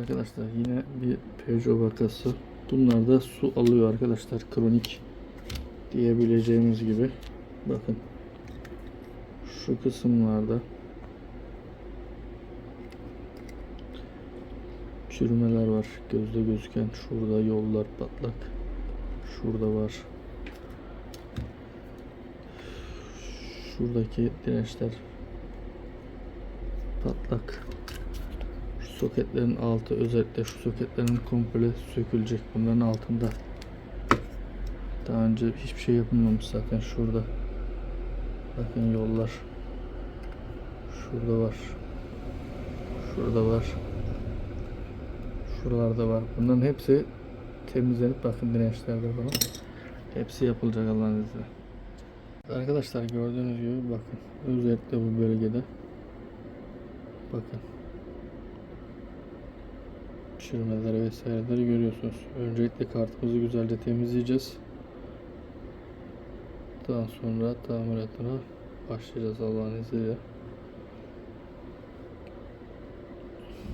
Arkadaşlar yine bir Peugeot vakası. Bunlar da su alıyor arkadaşlar. Kronik diyebileceğimiz gibi. Bakın. Şu kısımlarda çürümeler var. Gözde gözüken şurada yollar patlak. Şurada var. Şuradaki dirençler patlak. Soketlerin altı özellikle şu soketlerin komple sökülecek bunların altında. Daha önce hiçbir şey yapılmamış zaten şurada. Bakın yollar. Şurada var. Şurada var. Şuralarda var. Bunların hepsi temizlenip bakın dirençlerde falan. Hepsi yapılacak Allah'ın izniyle. Arkadaşlar gördüğünüz gibi bakın özellikle bu bölgede bakın pişirmeleri vesaireleri görüyorsunuz. Öncelikle kartımızı güzelce temizleyeceğiz. Daha sonra tamiratına başlayacağız Allah'ın izniyle.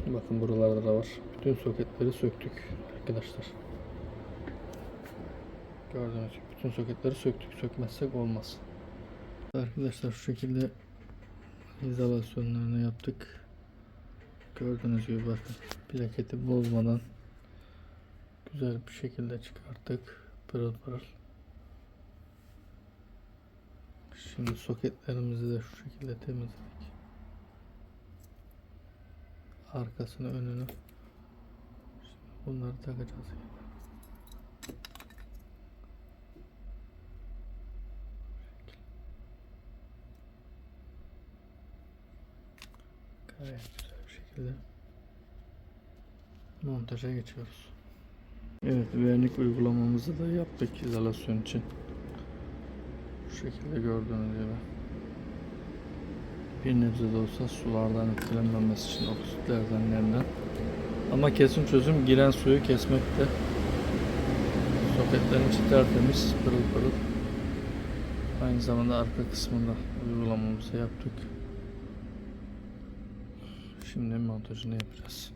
Bakın buralarda da var. Bütün soketleri söktük arkadaşlar. Gördüğünüz gibi bütün soketleri söktük. Sökmezsek olmaz. Arkadaşlar şu şekilde izolasyonlarını yaptık. Gördüğünüz gibi bakın plaketi bozmadan güzel bir şekilde çıkarttık. Pırıl pırıl. Şimdi soketlerimizi de şu şekilde temizledik. Arkasını önünü. Şimdi bunları takacağız. Gayet şekilde montaja geçiyoruz. Evet, vernik uygulamamızı da yaptık izolasyon için. Şu şekilde gördüğünüz gibi. Bir nebze de olsa sulardan etkilenmemesi için oksitlerden nemden. Ama kesin çözüm giren suyu kesmekte. Soketlerin içi tertemiz, pırıl pırıl. Aynı zamanda arka kısmında uygulamamızı yaptık. Şimdi montajını yapacağız.